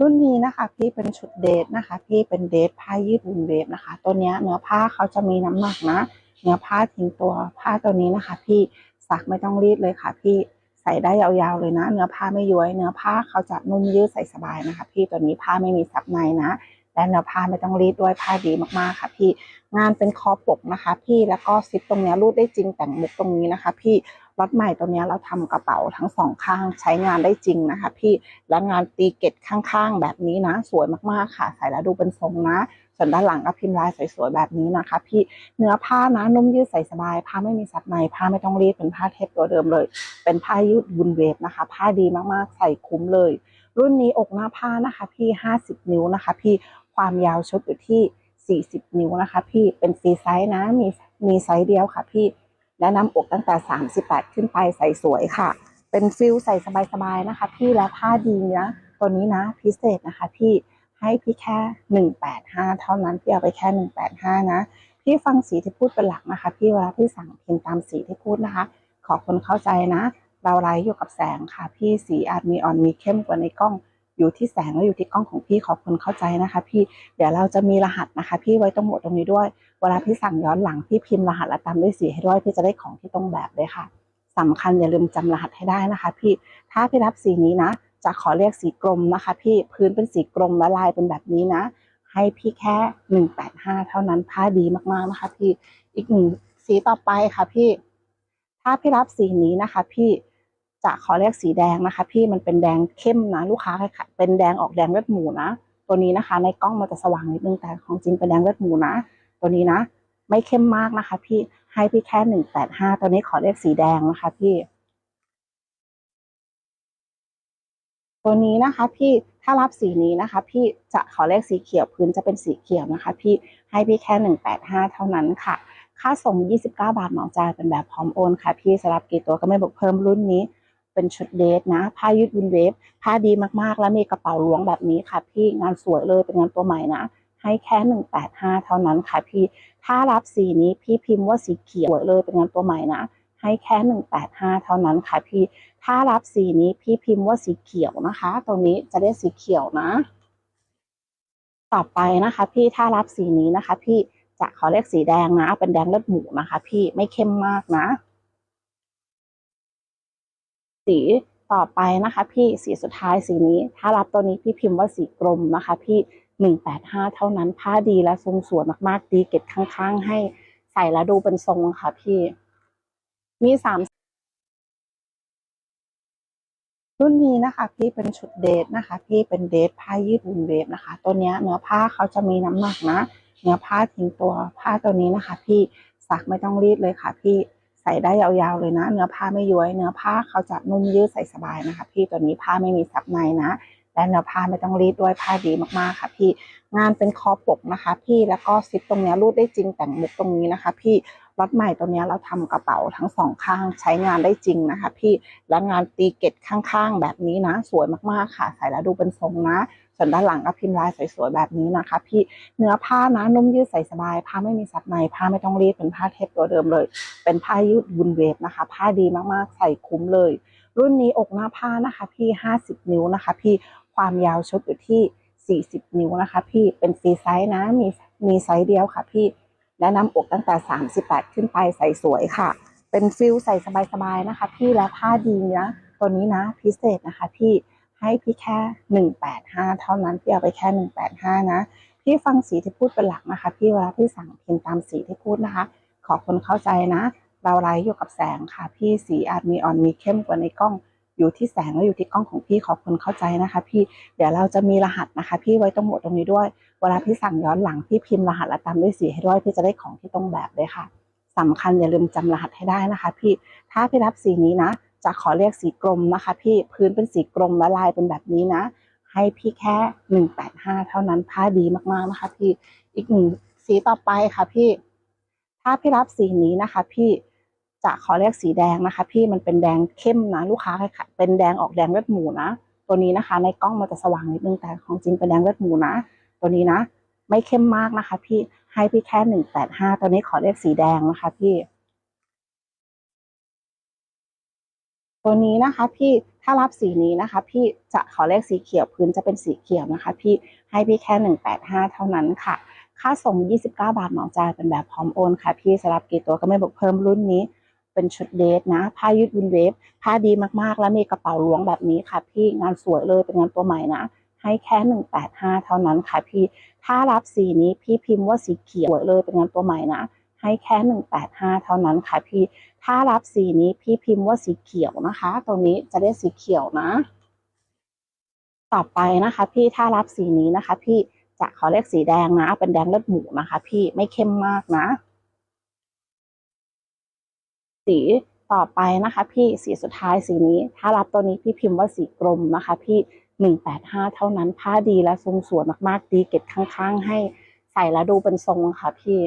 รุ่นนี้นะคะ พี่เป็นชุดเดทนะคะ พี่เป็นเดทผ้ายืดบุนเวฟนะคะ ตัวนี้เนื้อผ้าเขาจะมีน้ำหนักนะ เนื้อผ้าทิ้งตัวผ้าตัวนี้นะคะ พี่ซักไม่ต้องรีดเลยค่ะ พี่ใส่ได้ยาวๆเลยนะ เนื้อผ้าไม่ย้วย เนื้อผ้าเขาจะนุ่มยืดใส่สบายนะคะ พี่ตัวนี้ผ้าไม่มีซับในนะ และเนื้อผ้าไม่ต้องรีดด้วยผ้าดีมากๆค่ะพี่งานเป็นคอปกนะคะ พี่แล้วก็ซิปตรงนี้รูดได้จริงแต่งมุกตรงนี้นะคะ พี่ล็อตใหม่ตัวนี้เราทำกระเป๋าทั้งสองข้างใช้งานได้จริงนะคะ พี่และงานตีเกตข้างๆ แบบนี้นะ สวยมากๆค่ะ ใส่แล้วดูเป็นทรงนะส่วนด้านหลังก็พิมพ์ลายสวยๆแบบนี้นะคะ พี่เนื้อผ้านะนุ่มยืดใส่สบายผ้าไม่มีซับในผ้าไม่ต้องรีดเป็นผ้าเทปตัวเดิมเลย เป็นผ้ายืดวุนเวฟนะคะ ผ้าดีมากๆใส่คุ้มเลย รุ่นนี้อกหน้าผ้านะคะ พี่ 50 นิ้วนะคะ พี่ ความยาวชุดอยู่ที่ 40 นิ้วนะคะ พี่เป็นฟรีไซส์นะมีมีไซส์เดียวค่ะ พี่แนะนำอกตั้งแต่ 38 ขึ้นไปใส่สวยค่ะ เป็นฟิลใส่สบายๆนะคะ พี่และผ้าดีนะตัวนี้นะพิเศษนะคะ พี่ให้พี่แค่ 185 เท่านั้นพี่เอาไปแค่ 185 นะพี่ฟังสีที่พูดเป็นหลักนะคะ พี่เวลาพี่สั่งพิมพ์ตามสีที่พูดนะคะ ขอคนเข้าใจนะ เราไลฟ์อยู่กับแสงค่ะ พี่สีอาจมีอ่อนมีเข้มกว่าในกล้อง อยู่ที่แสงและอยู่ที่กล้องของพี่ขอคนเข้าใจนะคะ พี่เดี๋ยวเราจะมีรหัสนะคะ พี่ไว้ตรงหมวดตรงนี้ด้วย เวลาพี่สั่งย้อนหลังพี่พิมพ์รหัสและตามด้วยสีให้ด้วยพี่จะได้ของที่ตรงแบบเลยค่ะสำคัญอย่าลืมจำรหัสให้ได้นะคะ พี่ถ้าพี่รับสีนี้นะ จะขอเรียกสีกรมนะคะ พี่พื้นเป็นสีกรมและลายเป็นแบบนี้นะ ให้พี่แค่หนึ่งแปดห้าเท่านั้นผ้าดีมากๆนะคะ พี่อีกหนึ่งสีต่อไปค่ะพี่ ถ้าพี่รับสีนี้นะคะ พี่ จะขอเรียกสีแดงนะคะ พี่มันเป็นแดงเข้มนะลูกค้าค่ะเป็นแดงออกแดงเลือดหมูนะตัวนี้นะคะ ในกล้องมันจะสว่างนิดนึงแต่ของจริงเป็นแดงเลือดหมูนะ ตัวนี้นะ ไม่เข้มมากนะคะ พี่ให้พี่แค่หนึ่งแปดห้าตัวนี้ขอเรียกสีแดงนะคะ พี่ ตัวนี้นะคะ พี่ถ้ารับสีนี้นะคะ พี่จะขอเลขสีเขียวพื้นจะเป็นสีเขียวนะคะ พี่ให้พี่แค่หนึ่งแปดห้าเท่านั้นค่ะค่าส่งยี่สิบเก้าบาทเหมาจ่ายเป็นแบบพร้อมโอนค่ะ พี่สำหรับกี่ตัวก็ไม่บวกเพิ่มรุ่นนี้ เป็นชุดเดทนะ ผ้ายืดวินเวฟผ้าดีมากๆ แล้วมีกระเป๋าล้วงแบบนี้ค่ะ พี่งานสวยเลยเป็นงานตัวใหม่นะ ให้แค่หนึ่งแปดห้าเท่านั้นค่ะพี่ถ้ารับสีนี้พี่พิมพ์ว่าสีเขียวสวยเลยเป็นงานตัวใหม่นะให้แค่หนึ่งแปดห้าเท่านั้นค่ะพี่ ถ้ารับสีนี้พี่พิมพ์ว่าสีเขียวนะคะ ตรงนี้จะได้สีเขียวนะ ต่อไปนะคะ พี่ถ้ารับสีนี้นะคะ พี่จะขอเรียกสีแดงนะ เป็นแดงเลือดหมูนะคะ พี่ไม่เข้มมากนะ สีต่อไปนะคะ พี่สีสุดท้ายสีนี้ ถ้ารับตัวนี้พี่พิมพ์ว่าสีกรมนะคะ พี่หนึ่งแปดห้าเท่านั้นผ้าดีและทรงสวยมากๆ ดีเก็บข้างๆ ให้ใส่แล้วดูเป็นทรงค่ะพี่ มีสามรุ่นนี้นะคะ พี่เป็นชุดเดทนะคะ พี่เป็นเดทผ้ายืดวูลเวฟนะคะ ตัวเนี้ยเนื้อผ้าเขาจะมีน้ำหนักนะ เนื้อผ้าทิ้งตัวผ้าตัวนี้นะคะ พี่ซักไม่ต้องรีดเลยค่ะ พี่ ใส่ได้ยาวๆเลยนะ เนื้อผ้าไม่ย้วย เนื้อผ้าเขาจะนุ่มยืดใส่สบายนะคะ พี่ตัวนี้ผ้าไม่มีซับในนะ และเนื้อผ้าไม่ต้องรีดด้วยผ้าดีมากๆค่ะ พี่งานเป็นคอปกนะคะ พี่แล้วก็ซิปตรงนี้รูดได้จริงแต่งมุกตรงนี้นะคะ พี่ล็อตใหม่ตัวนี้เราทำกระเป๋าทั้งสองข้างใช้งานได้จริงนะคะ พี่และงานตีเกตข้างๆ แบบนี้นะ สวยมากๆค่ะ ใส่แล้วดูเป็นทรงนะ ส่วนด้านหลังก็พิมพ์ลายสวยๆแบบนี้นะคะ พี่เนื้อผ้านะนุ่มยืดใส่สบาย ผ้าไม่มีซับในผ้าไม่ต้องรีดเป็นผ้าเทปตัวเดิมเลย เป็นผ้ายืดวุนเวฟนะคะ ผ้าดีมากๆใส่คุ้มเลย รุ่นนี้อกหน้าผ้านะคะ พี่50 นิ้วนะคะ พี่ความยาวชุดอยู่ที่ 40 นิ้วนะคะ พี่เป็นฟรีไซส์นะมีมีไซส์เดียวค่ะ พี่แนะนำอกตั้งแต่ 38 ขึ้นไปใส่สวยค่ะ เป็นฟิลใส่สบายๆนะคะ พี่และผ้าดีนะตัวนี้นะพิเศษนะคะ พี่ ให้พี่แค่185เท่านั้นพี่เอาไปแค่185นะพี่ฟังสีที่พูดเป็นหลักนะคะ พี่เวลาพี่สั่งพิมพ์ตามสีที่พูดนะคะ ขอคนเข้าใจนะเราไลฟ์อยู่กับแสงค่ะ พี่สีอาจมีอ่อนมีเข้มกว่าในกล้องอยู่ที่แสงและอยู่ที่กล้องของพี่ขอคนเข้าใจนะคะ พี่เดี๋ยวเราจะมีรหัสนะคะ พี่ไว้ตรงหมวดตรงนี้ด้วย เวลาพี่สั่งย้อนหลังพี่พิมพ์รหัสและตามด้วยสีให้ด้วยพี่จะได้ของที่ตรงแบบเลยค่ะสำคัญอย่าลืมจำรหัสให้ได้นะคะ พี่ถ้าพี่รับสีนี้นะ จะขอเรียกสีกรมนะคะ พี่พื้นเป็นสีกรมและลายเป็นแบบนี้นะ ให้พี่แค่หนึ่งแปดห้าเท่านั้นผ้าดีมากๆนะคะ พี่อีกหนึ่งสีต่อไปค่ะพี่ ถ้าพี่รับสีนี้นะคะ พี่จะขอเรียกสีแดงนะคะ พี่มันเป็นแดงเข้มนะลูกค้าค่ะเป็นแดงออกแดงเลือดหมูนะตัวนี้นะคะ ในกล้องมันจะสว่างนิดนึงแต่ของจริงเป็นแดงเลือดหมูนะตัวนี้นะ ไม่เข้มมากนะคะ พี่ให้พี่แค่หนึ่งแปดห้าตัวนี้ขอเรียกสีแดงนะคะ พี่ ตัวนี้นะคะพี่ถ้ารับสีนี้นะคะ พี่จะขอเลขสีเขียวพื้นจะเป็นสีเขียวนะคะ พี่ให้พี่แค่หนึ่งแปดห้าเท่านั้นค่ะ ค่าส่ง 29 บาทเหมาจ่ายเป็นแบบพร้อมโอนค่ะ พี่สำหรับกี่ตัวก็ไม่บอกเพิ่มรุ่นนี้เป็นชุดเดทนะ ผ้ายืดวินเวฟผ้าดีมากๆ แล้วมีกระเป๋าล้วงแบบนี้ค่ะ พี่งานสวยเลยเป็นงานตัวใหม่นะให้แค่ 185 เท่านั้นค่ะ พี่ถ้ารับสีนี้พี่พิมพ์ว่าสีเขียวสวยเลยเป็นงานตัวใหม่นะ ให้แค่ 185 เท่านั้นค่ะพี่ ถ้ารับสีนี้พี่พิมพ์ว่าสีเขียวนะคะ ตรงนี้จะได้สีเขียวนะ ต่อไปนะคะ พี่ถ้ารับสีนี้นะคะ พี่จะขอเลขสีแดงนะ เป็นแดงเลือดหมูนะคะ พี่ไม่เข้มมากนะ สีต่อไปนะคะ พี่สีสุดท้ายสีนี้ ถ้ารับตัวนี้พี่พิมพ์ว่าสีกรมนะคะ พี่หนึ่งแปดห้าเท่านั้นผ้าดีและทรงสวยมากๆ ดีเก็บข้างๆ ให้ใส่แล้วดูเป็นทรงค่ะพี่